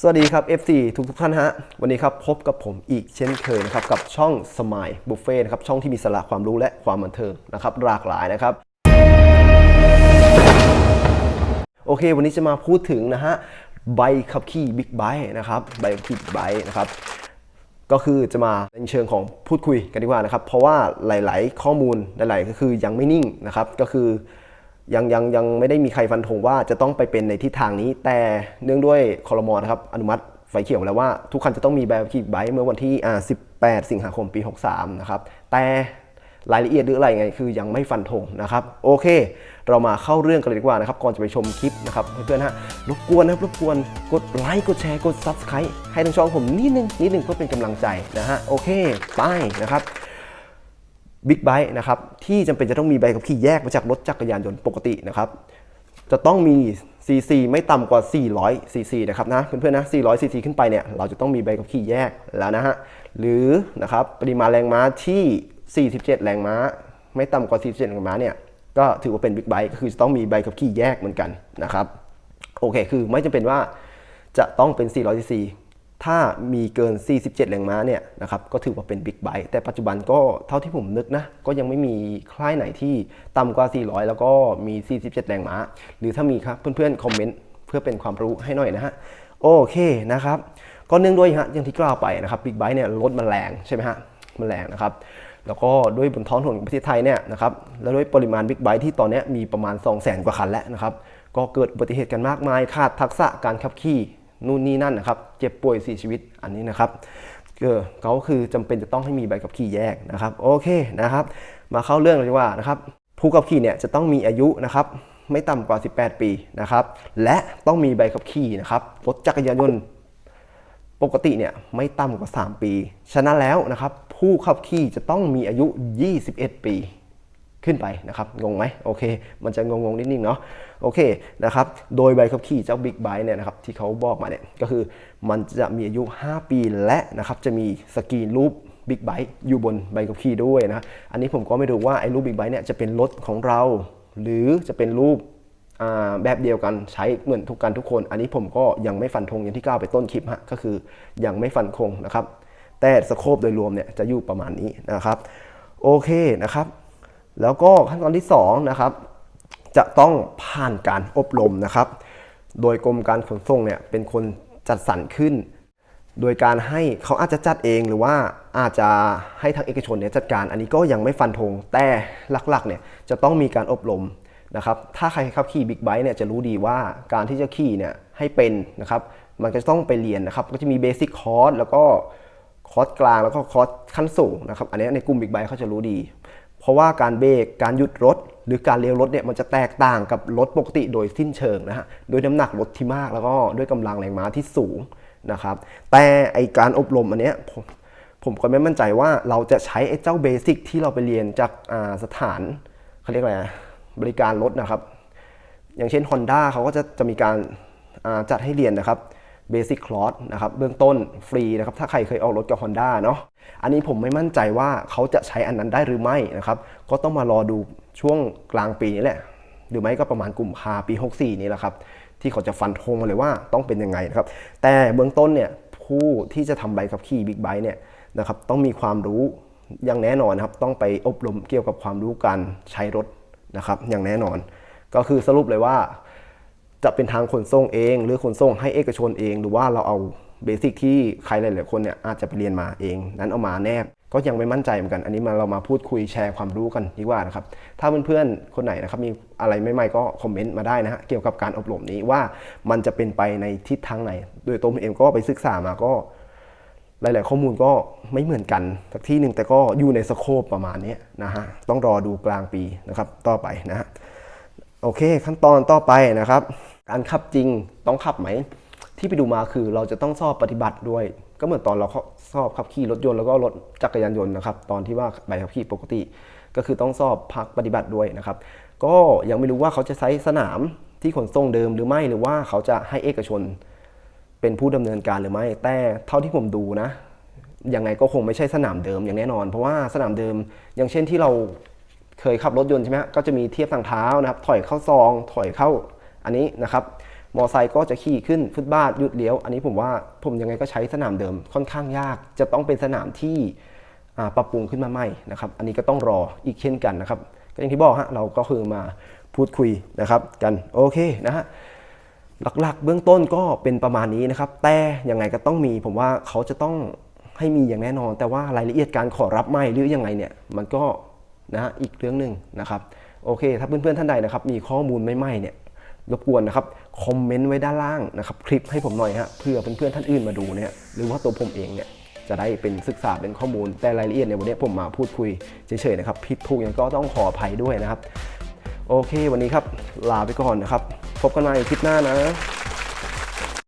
สวัสดีครับ FC ทุกทุกท่านฮะ วันนี้ครับพบกับผมอีกเช่นเคยนะครับ กับช่องสมายบุฟเฟ่นะครับ ช่องที่มีสาระความรู้และความบันเทิงนะครับ หลากหลายนะครับ โอเค วันนี้จะมาพูดถึงนะฮะ ใบขับขี่บิ๊กไบค์นะครับ ใบขับขี่บิ๊กไบค์นะครับก็คือจะมาในเชิงของพูดคุยกันดีกว่านะครับ เพราะว่าหลาย ๆ ข้อมูลหลาย ๆ ก็คือยังไม่นิ่งนะครับ ก็คือ ยังยังยังไม่ได้มีใครฟันธงว่าจะต้องไปเป็นในทิศทางนี้ แต่เนื่องด้วยคอรมอนะครับอนุมัติไฟเขียวแล้วว่าทุกคันจะต้องมีใบขับขี่บิ๊กไบค์เมื่อวันที่อ่า18 สิงหาคมปี 63 นะครับ แต่รายละเอียดหรืออะไรไงคือยังไม่ฟันธงนะครับ โอเค เรามาเข้าเรื่องกันเลยดีกว่านะครับ ก่อนจะไปชมคลิปนะครับเพื่อนๆฮะรบกวนนะครับรบกวนกดไลค์กดแชร์กด Subscribe ให้ทางช่องผมนิดนึงนิดนึงเพื่อเป็นกำลังใจนะฮะโอเคไปนะครับ บิ๊กไบค์นะครับที่จำเป็นจะต้องมีใบขับขี่แยกมาจากรถจักรยานยนต์ปกตินะครับจะต้องมี CC ไม่ต่ำกว่า 400 CC นะครับนะเพื่อนๆนะ 400 CC ขึ้นไปเนี่ยเราจะต้องมีใบขับขี่แยกแล้วนะฮะหรือนะครับปริมาณแรงม้าที่ 47 แรงม้า ไม่ต่ำกว่า 47 แรงม้าเนี่ยก็ถือว่าเป็นบิ๊กไบค์ก็คือจะต้องมีใบขับขี่แยกเหมือนกันนะครับโอเคคือไม่จำเป็นว่าจะต้องเป็น 400 CC ถ้ามีเกิน 47 แรงม้าเนี่ยนะครับก็ถือว่าเป็นบิ๊กไบค์แต่ปัจจุบันก็เท่าที่ผมนึกนะ ก็ยังไม่มีค่ายไหนที่ต่ำกว่า 400 แล้วก็มี 47 แรงม้า หรือถ้ามีครับเพื่อนๆ คอมเมนต์เพื่อเป็นความรู้ให้หน่อยนะฮะ โอเคนะครับ ก็เนื่องด้วยฮะอย่างที่กล่าวไปนะครับบิ๊กไบค์เนี่ยรถมันแรงใช่ไหมฮะมันแรงนะครับแล้วก็ด้วยบนท้องถนนของประเทศไทยเนี่ยนะครับแล้วด้วยปริมาณบิ๊กไบค์ที่ตอนนี้มีประมาณ 2 0 0 0 0 0 กว่าคันแล้วนะครับก็เกิดอุบัติเหตุกันมากมายขาดทักษะการขับขี่ นู่นนี่นั่นนะครับ เจ็บป่วยเสียชีวิตอันนี้นะครับเออเขาคือจำเป็นจะต้องให้มีใบขับขี่แยกนะครับ โอเคนะครับ มาเข้าเรื่องเลยว่านะครับผู้ขับขี่เนี่ยจะต้องมีอายุนะครับไม่ต่ำกว่า 18 ปีนะครับ และต้องมีใบขับขี่นะครับรถจักรยานยนต์ปกติเนี่ยไม่ต่ำกว่า 3 ปี ฉะนั้นแล้วนะครับ ผู้ขับขี่จะต้องมีอายุ 21 ปี ขึ้นไปนะครับงงไหมโอเค มันจะงงๆนิดนึงเนาะโอเคนะครับโดยใบขับขี่เจ้าบิ๊กไบค์เนี่ยนะครับที่เขาบอกมาเนี่ยก็คือมันจะมีอายุ 5 ปีและนะครับจะมีสกรีนรูปบิ๊กไบค์อยู่บนใบขับขี่ด้วยนะอันนี้ผมก็ไม่รู้ว่าไอ้รูปบิ๊กไบค์เนี่ยจะเป็นรถของเรา หรือจะเป็นรูปแบบเดียวกันใช้เหมือนทุกกันทุกคน อันนี้ผมก็ยังไม่ฟันธงอย่างที่กล่าวไปต้นคลิปฮะก็คือยังไม่ฟันคงนะครับแต่สโคปโดยรวมเนี่ยจะอยู่ประมาณนี้นะครับ โอเคนะครับ แล้วก็ขั้นตอนที่2นะครับจะต้องผ่านการอบรมนะครับ โดยกรมการขนส่งเนี่ยเป็นคนจัดสรรขึ้น โดยการให้เขาอาจจะจัดเองหรือว่าอาจจะให้ทางเอกชนเนี่ยจัดการ อันนี้ก็ยังไม่ฟันธงแต่หลักๆเนี่ยจะต้องมีการอบรมนะครับถ้าใครขับขี่บิ๊กไบค์เนี่ยจะรู้ดีว่าการที่จะขี่เนี่ยให้เป็นนะครับมันก็จะต้องไปเรียนนะครับก็จะมีเบสิ c คอร์สแล้วก็คอร์สกลางแล้วก็คอร์สขั้นสูงนะครับอันนี้ในกลุ่มบิ๊กไบค์เขาจะรู้ดี เพราะว่าการเบรกการหยุดรถ หรือการเลี้ยวรถเนี่ยมันจะแตกต่างกับรถปกติโดยสิ้นเชิงนะฮะโดยน้ำหนักรถที่มากแล้วก็ด้วยกำลังแรงม้าที่สูงนะครับแต่ไอการอบรมอันเนี้ยผมผมก็ไม่มั่นใจว่าเราจะใช้ไอ้เจ้าเบสิกที่เราไปเรียนจากาสถานเขาเรียกอะไรนะบริการรถนะครับ อย่างเช่น Honda เขาก็จะจะมีการาจัดให้เรียนนะครับ Basic c l o s นะครับเบื้องต้นฟรีนะครับถ้าใครเคยออกรถกับ Honda เนาะอันนี้ผมไม่มั่นใจว่าเขาจะใช้อันนั้นได้หรือไม่นะครับก็ต้องมารอดูช่วงกลางปีนี้แหละ หรือไม่ก็ประมาณกุมภาปี 64 นี้แหละครับ ที่เขาจะฟันธงมาเลยว่าต้องเป็นยังไงนะครับ แต่เบื้องต้นเนี่ยผู้ที่จะทำใบขับขี่บิ๊กไบค์เนี่ยนะครับต้องมีความรู้อย่างแน่นอนนะครับต้องไปอบรมเกี่ยวกับความรู้การใช้รถนะครับอย่างแน่นอน ก็คือสรุปเลยว่า จะเป็นทางขนส่งเอง หรือขนส่งให้เอกชนเอง หรือว่าเราเอาเบสิกที่ใครหลายๆคนเนี่ยอาจจะไปเรียนมาเอง นั้นเอามาแนบ ก็ยังไม่มั่นใจเหมือนกัน อันนี้มาเรามาพูดคุยแชร์ความรู้กันดีกว่านะครับ ถ้าเพื่อนๆ คนไหนนะครับมีอะไรใหม่ๆก็คอมเมนต์มาได้นะฮะเกี่ยวกับการอบรมนี้ว่ามันจะเป็นไปในทิศทางไหน โดยตัวผมเองก็ไปศึกษามาก็ หลาย ๆ ข้อมูลก็ไม่เหมือนกันสักที่หนึ่งแต่ก็อยู่ในสโคปประมาณนี้นะฮะต้องรอดูกลางปีนะครับต่อไปนะฮะ โอเค ขั้นตอนต่อไปนะครับ การขับจริงต้องขับไหม ที่ไปดูมาคือเราจะต้องสอบปฏิบัติด้วย ก็เหมือนตอนเราสอบขับขี่รถยนต์แล้วก็รถจักรยานยนต์นะครับตอนที่ว่าใบขับขี่ปกติ ก็คือต้องสอบพักปฏิบัติด้วยนะครับ ก็ยังไม่รู้ว่าเขาจะใช้สนามที่ขนส่งเดิมหรือไม่หรือว่าเขาจะให้เอกชน เป็นผู้ดำเนินการหรือไม่ แต่เท่าที่ผมดูนะยังไงก็คงไม่ใช่สนามเดิมอย่างแน่นอน เพราะว่าสนามเดิมอย่างเช่นที่เรา เคยขับรถยนต์ใช่ไหมฮะก็จะมีเทียบทางเท้านะครับ ถอยเข้าซอง ถอยเข้าอันนี้นะครับ มอไซค์ก็จะขี่ขึ้นฟุตบาทหยุดเลี้ยว อันนี้ผมว่าผมยังไงก็ใช้สนามเดิมค่อนข้างยาก จะต้องเป็นสนามที่ปรับปรุงขึ้นมาใหม่นะครับ อันนี้ก็ต้องรออีกเช่นกันนะครับ ก็อย่างที่บอกฮะเราก็คือมาพูดคุยนะครับกันโอเคนะฮะหลักๆ เบื้องต้นก็เป็นประมาณนี้นะครับ แต่ยังไงก็ต้องมี ผมว่าเขาจะต้องให้มีอย่างแน่นอน แต่ว่ารายละเอียดการขอรับไม่หรือยังไงเนี่ย มันก็ นะฮะอีกเรื่องหนึ่งนะครับโอเค ถ้าเพื่อนๆท่านใดนะครับมีข้อมูลใหม่ๆเนี่ยรบกวนนะครับคอมเมนต์ไว้ด้านล่างนะครับคลิปให้ผมหน่อยฮะเพื่อเพื่อนๆท่านอื่นมาดูเนี่ยหรือว่าตัวผมเองเนี่ยจะได้เป็นศึกษาเป็นข้อมูลแต่รายละเอียดในวันนี้ผมมาพูดคุยเฉยๆนะครับผิดถูกยังก็ต้องขออภัยด้วยนะครับ โอเค วันนี้ครับลาไปก่อนนะครับ พบกันใหม่คลิปหน้านะ